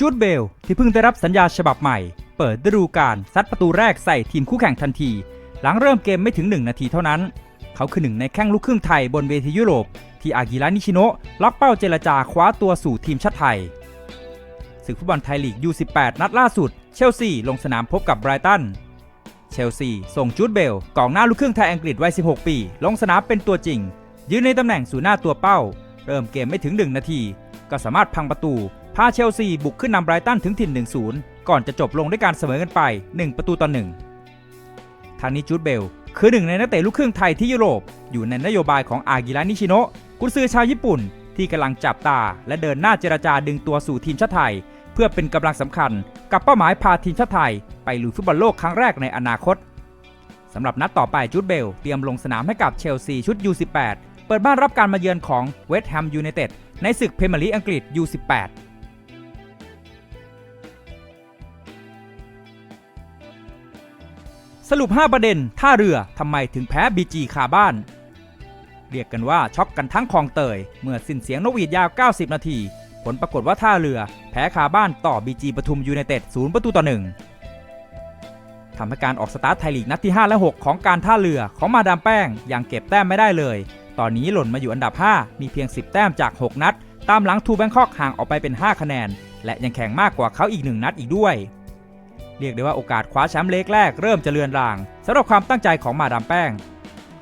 จูดเบล ที่เพิ่งได้รับสัญญาฉบับใหม่ เปิดฤดูกาลซัดประตูแรกใส่ทีมคู่แข่งทันที หลังเริ่มเกมไม่ถึง 1 นาทีเท่านั้น เขาคือหนึ่งในแข้งลูกครึ่งไทยบนเวทียุโรป ที่อากิระนิชิโนะล็อกเป้าเจรจาคว้าตัวสู่ทีมชาติไทยศึกฟุตบอลไทยลีก U18 นัดล่าสุด เชลซีลงสนามพบกับไบรตันเชลซีส่งจูดเบลกองหน้าลูกครึ่งไทยอังกฤษวัย 16 ปี ลงสนามเป็นตัวจริง ยืนในตำแหน่งศูนย์หน้าตัวเป้า เริ่มเกมไม่ถึง 1 นาที ก็สามารถพังประตู พาเชลซีบุกขึ้นนำไบรตันถึงถิ่น 1-0 ก่อนจะจบลงด้วยการเสมอกันไป 1 ประตูต่อ1ทางนี้จูดเบล คือหนึ่งในนักเตะลูกครึ่งไทยที่ยุโรป อยู่ในนโยบายของอากิระนิชิโนะกุนซือชาวญี่ปุ่น ที่กำลังจับตา และเดินหน้าเจรจาดึงตัวสู่ทีมชาติไทย เพื่อเป็นกำลังสำคัญ กับเป้าหมายพาทีมชาติไทย ไปลุยฟุตบอลโลกครั้งแรกในอนาคตสำหรับนัดต่อไปจูดเบล เตรียมลงสนามให้กับเชลซีชุด U18 เปิดบ้านรับการมาเยือนของเวสต์แฮมยูไนเต็ดในศึกพรีเมียร์ลีกอังกฤษ U18 สรุป 5 ประเด็น ท่าเรือทำไมถึงแพ้บีจีคาบ้าน เรียกกันว่าช็อกกันทั้งคลองเตย เมื่อสิ้นเสียงนกหวีดยาว 90 นาที ผลปรากฏว่าท่าเรือ แพ้คาบ้านต่อบีจีปทุมยูไนเต็ด0ประตูต่อ 1ทำให้การออกสตาร์ทไทยลีกนัดที่ 5 และ 6 ของการท่าเรือของมาดามแป้งยังเก็บแต้มไม่ได้เลย ตอนนี้หล่นมาอยู่อันดับ 5 มีเพียง 10 แต้มจาก 6 นัด ตามหลังทูแบงคอกห่างออกไปเป็น 5 คะแนน และยังแข่งมากกว่าเขาอีก 1 นัดอีกด้วย เรียกได้ว่าโอกาสคว้าแชมป์เล็กแรกเริ่มจะเลือนรางสำหรับความตั้งใจของมาดามแป้ง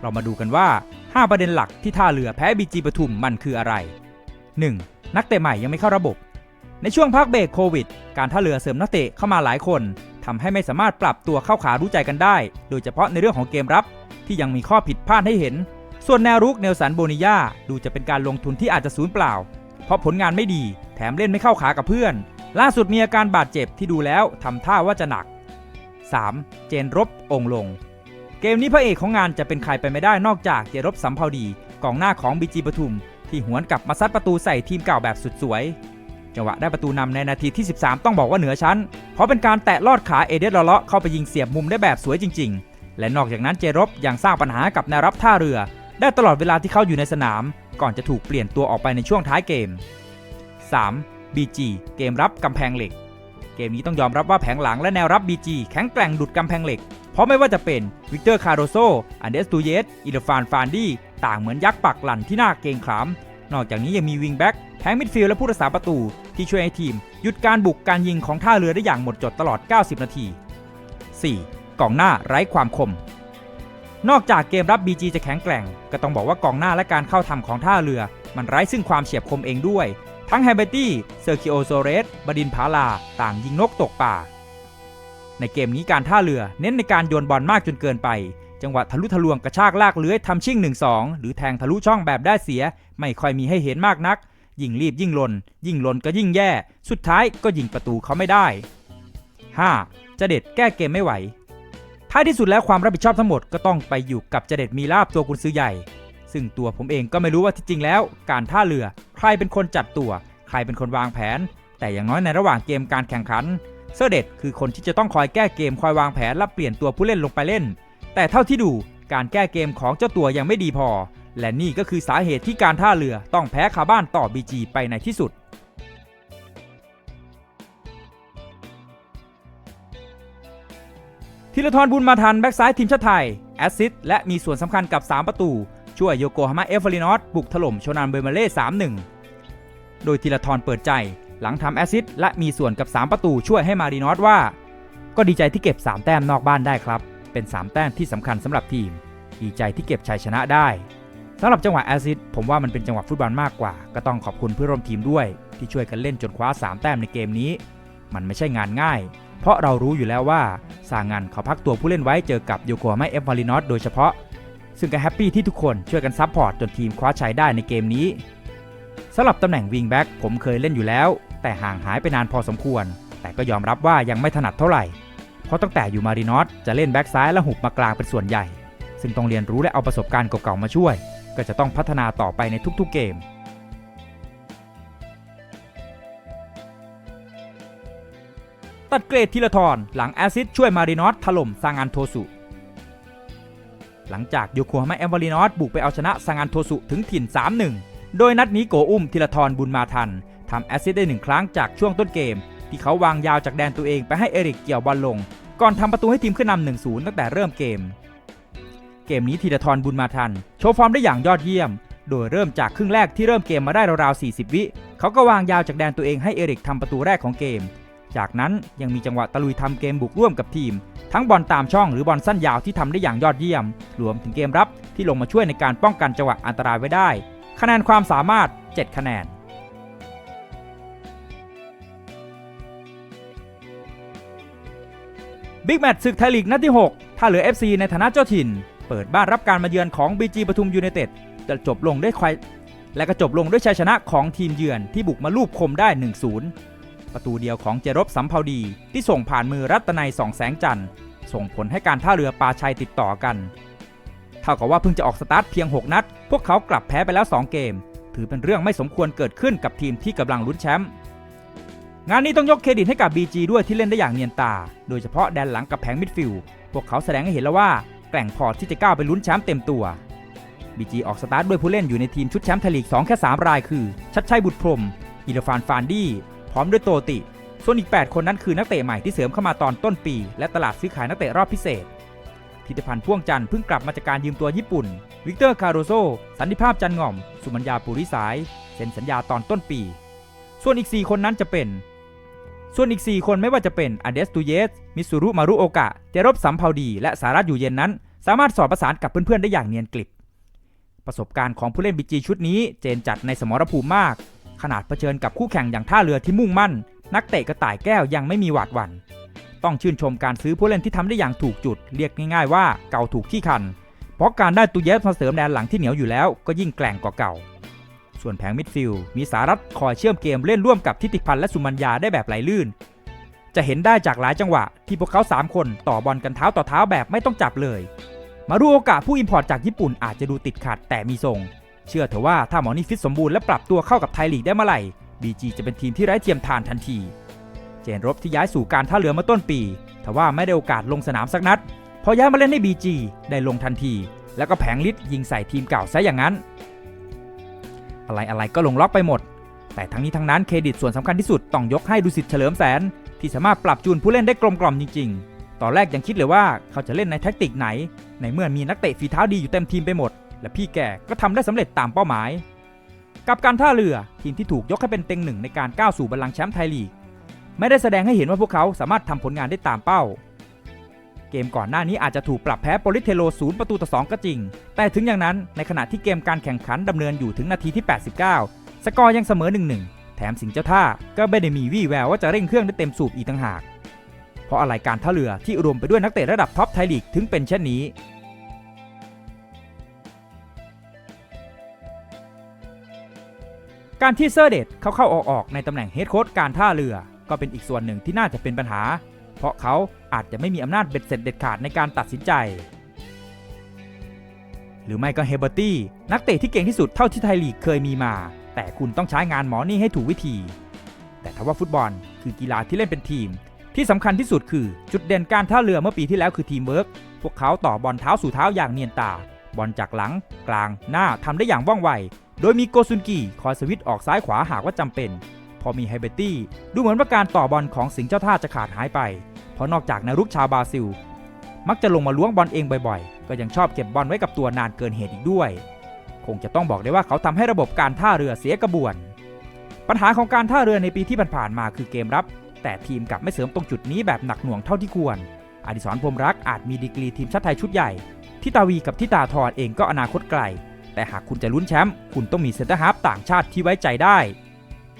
เรามาดูกันว่า 5 ประเด็นหลักที่ท่าเรือแพ้บีจีปทุมมันคืออะไร 1. นักเตะใหม่ยังไม่เข้าระบบ ในช่วงพักเบรกโควิด การท่าเรือเสริมนักเตะเข้ามาหลายคนทำให้ไม่สามารถปรับตัวเข้าขารู้ใจกันได้ โดยเฉพาะในเรื่องของเกมรับ ที่ยังมีข้อผิดพลาดให้เห็น ส่วนแนวรุกเนลสันโบนิยาดูจะเป็นการลงทุนที่อาจจะสูญเปล่า เพราะผลงานไม่ดี แถมเล่นไม่เข้าขากับเพื่อน ล่าสุดมีอาการบาดเจ็บที่ดูแล้วทำท่าว่าจะหนัก 3. เจนรบองลง เกมนี้พระเอกของงานจะเป็นใครไปไม่ได้นอกจากเจรบสัมภาวดีกองหน้าของบีจีปทุม ที่หวนกลับมาซัดประตูใส่ทีมเก่าแบบสุดสวย จังหวะได้ประตูนำในนาทีที่ 13 ต้องบอกว่าเหนือชั้น เพราะเป็นการแตะลอดขาเอเดนลอเลาะเข้าไปยิงเสียบมุมได้แบบสวยจริง ๆ และนอกจากนั้นเจรบยังสร้างปัญหากับแนวรับท่าเรือ ได้ตลอดเวลาที่เขาอยู่ในสนาม ก่อนจะถูกเปลี่ยนตัวออกไปในช่วงท้ายเกม 3. BG เกมรับกำแพงเหล็ก เกมนี้ต้องยอมรับว่าแผงหลังและแนวรับ BG แข็งแกร่งดุดกำแพงเหล็ก เพราะไม่ว่าจะเป็นวิกเตอร์คาร์โดโซอันเดสตูเยสอิลฟานฟานดี้ต่างเหมือนยักษ์ปักหลั่นที่หน่าเกงขาม นอกจากนี้ยังมีวิงแบ็กแผงมิดฟิลด์และผู้รักษาประตู ที่ช่วยให้ทีม หยุดการบุกการยิงของท่าเรือได้อย่างหมดจดตลอด 90 นาที 4. กองหน้าไร้ความคมนอกจากเกมรับ BG จะแข็งแกร่ง ก็ต้องบอกว่ากองหน้าและการเข้าทำของท่าเรือ มันไร้ซึ่งความเฉียบคมเองด้วย ทั้งแฮเบตี้ เซอร์คิโอโซเรส บดินพาลา ต่างยิงนกตกป่า ในเกมนี้การท่าเรือเน้นในการโยนบอลมากจนเกินไป จังหวะทะลุทะลวงกระชากลากเลื้อยทำชิ่ง 1-2 หรือแทงทะลุช่องแบบได้เสีย ไม่ค่อยมีให้เห็นมากนัก ยิ่งรีบยิ่งลน ยิ่งลนก็ยิ่งแย่ สุดท้ายก็ยิงประตูเขาไม่ได้ 5. จะเด็ดแก้เกมไม่ไหว ท้ายที่สุดแล้วความรับผิดชอบทั้งหมดก็ต้องไปอยู่กับเจเด็ดมีลาบตัวกุนซื้อใหญ่ ซึ่งตัวผมเองก็ไม่รู้ว่าที่จริงแล้ว การท่าเรือ ใครเป็นคนจัดตัว ใครเป็นคนวางแผน แต่อย่างน้อยในระหว่างเกมการแข่งขัน เซอร์เด็ดคือคนที่จะต้องคอยแก้เกมคอยวางแผนและเปลี่ยนตัวผู้เล่นลงไปเล่น แต่เท่าที่ดูการแก้เกมของเจ้าตัวยังไม่ดีพอ และนี่ก็คือสาเหตุที่การท่าเรือต้องแพ้คาบ้านต่อ BG ไปในที่สุดธีรทรบุญมาทันแบ็กซ้ายทีมชาติไทย แอสซิสต์และมีส่วนสำคัญกับ 3 ประตู ช่วยโยโกฮาม่าเอฟเฟอรินอสบุกถล่มโชนานเบอร์มาเล่3-1 โดยธีรทรเปิดใจหลังทำแอซิสและมีส่วนกับ 3 ประตูช่วยให้มารีนอสว่า ก็ดีใจที่เก็บ 3 แต้มนอกบ้านได้ครับ เป็น 3 แต้มที่สำคัญสำหรับทีม ดีใจที่เก็บชัยชนะได้สำหรับจังหวะแอซิสผมว่ามันเป็นจังหวะฟุตบอลมากกว่า ก็ต้องขอบคุณเพื่อนร่วมทีมด้วย ที่ช่วยกันเล่นจนคว้า 3 แต้มในเกมนี้ มันไม่ใช่งานง่าย เพราะเรารู้อยู่แล้วว่าซางันเขาพักตัวผู้เล่นไว้เจอกับโยโกฮาม่าเอฟมารินอสโดยเฉพาะ ซึ่งก็แฮปปี้ที่ทุกคนช่วยกันซัพพอร์ตจนทีมคว้าชัยได้ในเกมนี้สำหรับตำแหน่งวิงแบ็กผมเคยเล่นอยู่แล้ว แต่ห่างหายไปนานพอสมควร แต่ก็ยอมรับว่ายังไม่ถนัดเท่าไหร่ เพราะตั้งแต่อยู่มารินอสจะเล่นแบ็กซ้ายและหุบมากลางเป็นส่วนใหญ่ ซึ่งต้องเรียนรู้และเอาประสบการณ์เก่าๆมาช่วย ก็จะต้องพัฒนาต่อไปในทุกๆเกมตัดเกรดทีละทรหลังแอซิดช่วยมารินอสถล่มซางานโทสุ หลังจากโยโกฮาม่าแอมวารินอสบุกไปเอาชนะซางานโทสุถึงถิ่น 3-1 โดยนัดนี้โกอุ้มทีละทรบุญมาทันทำแอซิดได้หนึ่งครั้งจากช่วงต้นเกม ที่เขาวางยาวจากแดนตัวเองไปให้เอริกเกี่ยวบอลลง ก่อนทำประตูให้ทีมขึ้นนำ1-0 ตั้งแต่เริ่มเกม เกมนี้ธีรทรบุญมาทัน โชว์ฟอร์มได้อย่างยอดเยี่ยม โดยเริ่มจากครึ่งแรกที่เริ่มเกมมาได้ราวๆ40 วิเขาก็วางยาวจากแดนตัวเองให้เอริกทำประตูแรกของเกม จากนั้นยังมีจังหวะตะลุยทำเกมบุกร่วมกับทีม ทั้งบอลตามช่องหรือบอลสั้นยาวที่ทำได้อย่างยอดเยี่ยม รวมถึงเกมรับที่ลงมาช่วยในการป้องกันจังหวะอันตรายไว้ได้ คะแนนความสามารถ 7 คะแนนบิ๊กแมตช์ศึกไทยลีกนัดที่ 6 ถ้าเหลือ FC ในฐานะเจ้าถิ่น เปิดบ้านรับการมาเยือนของ BG ปทุมยูไนเต็ดจะจบลงด้วยควายและก็จบลงด้วยชัยชนะของทีมเยือนที่บุกมาลูบคมได้ 1-0 ประตูเดียวของเจรบสัมภาวดี ที่ส่งผ่านมือรัตนัยสองแสงจันทร์ส่งผลให้การท่าเรือปาชัยติดต่อกัน เท่ากับว่าเพิ่งจะออกสตาร์ทเพียง 6 นัด พวกเขากลับแพ้ไปแล้ว 2 เกม ถือเป็นเรื่องไม่สมควรเกิดขึ้นกับทีมที่กำลังลุ้นแชมป์งานนี้ต้องยกเครดิตให้กับ BG ด้วยที่เล่นได้อย่างเนียนตา โดยเฉพาะแดนหลังกับแผงมิดฟิลด์พวกเขาแสดงให้เห็นแล้วว่าแกร่งพอที่จะก้าวไปลุ้นแชมป์เต็มตัว BG ออกสตาร์ทด้วยผู้เล่นอยู่ในทีมชุดแชมป์ไทยลีก2แค่ 3 รายคือ ชัดชัยบุตรพรมอิรฟานฟานดี้ ร้อมด้วยโตติ ส่วนอีก 8 คนนั้นคือนักเตะใหม่ที่เสริมเข้ามาตอนต้นปี และตลาดซื้อขายนักเตะรอบพิเศษธิติพันธ์พ่วงจันทร์เพิ่งกลับมาจากการยืมตัวญี่ปุ่น วิกเตอร์คาร์โดโซ สันติภาพจันง่อม สุมัญญาปุริสาย เซ็นสัญญาตอนต้นปี ส่วนอีก 4 คนนั้นจะเป็น ส่วนอีก 4 คนไม่ว่าจะเป็นอเดสตูเยส มิสุรุมารุโอกะ เจรบสัมภาวดี และสารัตอยู่เย็นนั้น สามารถสอดประสานกับเพื่อนๆได้อย่างเนียนกลิบ ประสบการณ์ของผู้เล่นบีจีชุดนี้ เจนจัดในสมรภูมิมาก ขนาดเผชิญกับคู่แข่งอย่างท่าเรือที่มุ่งมั่น นักเตะกระต่ายแก้วยังไม่มีหวาดหวัน่นต้องชื่นชมการซื้อผู้เล่นที่ทำได้อย่างถูกจุด เรียกง่ายๆว่าเก่าถูกที่คัน เพราะการได้ตูเยสมาเสริมแดนหลังที่เหนียวอยู่แล้วก็ยิ่งแกร่งกว่าเก่า ส่วนแผงมิดฟิลด์มีสารัตคอยเชื่อมเกมเล่นร่วมกับทิติพันธ์และสุมัญญาได้แบบไหลลื่น จะเห็นได้จากหลายจังหวะ ที่พวกเขา 3 คนต่อบอลกันเท้าต่อเท้าแบบไม่ต้องจับเลย มารูโอกะผู้อิมพอร์ตจากญี่ปุ่นอาจจะดูติดขัดแต่มีทรง เชื่อเถอะว่าถ้าหมอนี่ฟิตสมบูรณ์และปรับตัวเข้ากับไทยลีกได้เมื่อไหร่ BG จะเป็นทีมที่ไร้เทียมทานทันที เจนรบที่ย้ายสู่การท่าเรือมื่อต้นปีทว่าไม่ได้โอกาสลงสนามสักนัด พอย้ายมาเล่นให้ BG ได้ลงทันที แล้วก็แผงลิ์ยิงใส่ทีมเก่าซะอย่างนั้น อะไรอะไรก็ลงล็อกไปหมด แต่ทั้งนี้ทั้งนั้นเครดิตส่วนสำคัญที่สุดต้องยกให้ดุสิตเฉลิมแสน ที่สามารถปรับจูนผู้เล่นได้กลมกล่อมจริงๆ ตอนแรกยังคิดเลยว่าเขาจะเล่นในแท็กติกไหน ในเมื่อมีนักเตะฝีเท้าดีอยู่เต็มทีมไปหมด และพี่แกก็ทำได้สำเร็จตามเป้าหมาย กับการท่าเรือทีมที่ถูกยกให้เป็นเต็งหนึ่งในการก้าวสู่บัลลังก์แชมป์ไทยลีก ไม่ได้แสดงให้เห็นว่าพวกเขาสามารถทำผลงานได้ตามเป้า เกมก่อนหน้านี้อาจจะถูกปรับแพ้โปลิเทโลศูนย์ประตูต่อสองก็จริง แต่ถึงอย่างนั้นในขณะที่เกมการแข่งขันดำเนินอยู่ถึงนาทีที่ 89 สกอร์ยังเสมอ 1-1 แถมสิงเจ้าท่าก็ไม่ได้มีวี่แววว่าจะเร่งเครื่องได้เต็มสูบอีกต่างหากเพราะอะไรการท่าเรือที่อุดมไปด้วยนักเตะระดับท็อปไทยลีกถึงเป็นเช่นนี้ การที่เซอร์เดตเข้าเข้าออกออกในตำแหน่งเฮดโค้ชการท่าเรือ ก็เป็นอีกส่วนหนึ่งที่น่าจะเป็นปัญหา เพราะเขาอาจจะไม่มีอำนาจเบ็ดเสร็จเด็ดขาดในการตัดสินใจ หรือไม่ก็เฮเบอร์ตี้นักเตะที่เก่งที่สุดเท่าที่ไทยลีกเคยมีมา แต่คุณต้องใช้งานหมอนี่ให้ถูกวิธี แต่ถ้าว่าฟุตบอลคือกีฬาที่เล่นเป็นทีม ที่สำคัญที่สุดคือจุดเด่นการท่าเรือเมื่อปีที่แล้วคือทีมเวิร์กพวกเขาต่อบอลเท้าสู่เท้าอย่างเนียนตาบอลจากหลัง กลางหน้าทำได้อย่างว่องไว โดยมีโกซุนกีคอยสวิตออกซ้ายขวาหากว่าจำเป็น พอมีไฮเบตตี้ดูเหมือนว่าการต่อบอลของสิงห์เจ้าท่าจะขาดหายไป เพราะนอกจากนารุกชาวบราซิล มักจะลงมาล้วงบอลเองบ่อยๆ ก็ยังชอบเก็บบอลไว้กับตัวนานเกินเหตุอีกด้วย คงจะต้องบอกได้ว่าเขาทำให้ระบบการท่าเรือเสียกระบวน ปัญหาของการท่าเรือในปีที่ผ่านๆมาคือเกมรับ แต่ทีมกลับไม่เสริมตรงจุดนี้แบบหนักหน่วงเท่าที่ควร อดิศรพรมรักอาจมีดีกรีทีมชาติไทยชุดใหญ่ที่ตาวีกับที่ตาทรเองก็อนาคตไกล แต่หากคุณจะลุ้นแชมป์คุณต้องมีเซนเตอร์ฮาฟต่างชาติที่ไว้ใจได้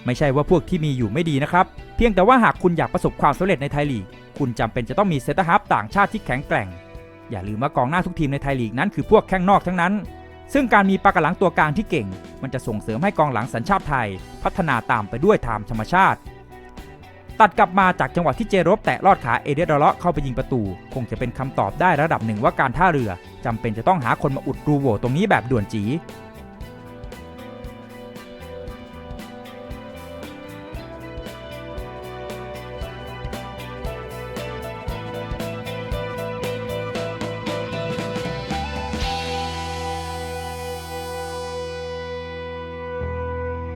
ไม่ใช่ว่าพวกที่มีอยู่ไม่ดีนะครับ เพียงแต่ว่าหากคุณอยากประสบความสำเร็จในไทยลีก คุณจำเป็นจะต้องมีเซนเตอร์ฮาฟต่างชาติที่แข็งแกร่ง อย่าลืมว่ากองหน้าทุกทีมในไทยลีกนั้นคือพวกแข้งนอกทั้งนั้น ซึ่งการมีปากกหลังตัวกลางที่เก่ง มันจะส่งเสริมให้กองหลังสัญชาติไทย พัฒนาตามไปด้วยตามธรรมชาติ ตัดกลับมาจากจังหวะที่เจรบแตะลอดขาเอเดยดอเลาะเข้าไปยิงประตู คงจะเป็นคำตอบได้ระดับหนึ่งว่าการท่าเรือจำเป็นจะต้องหาคนมาอุดรูโหว่ตรงนี้แบบด่วนจี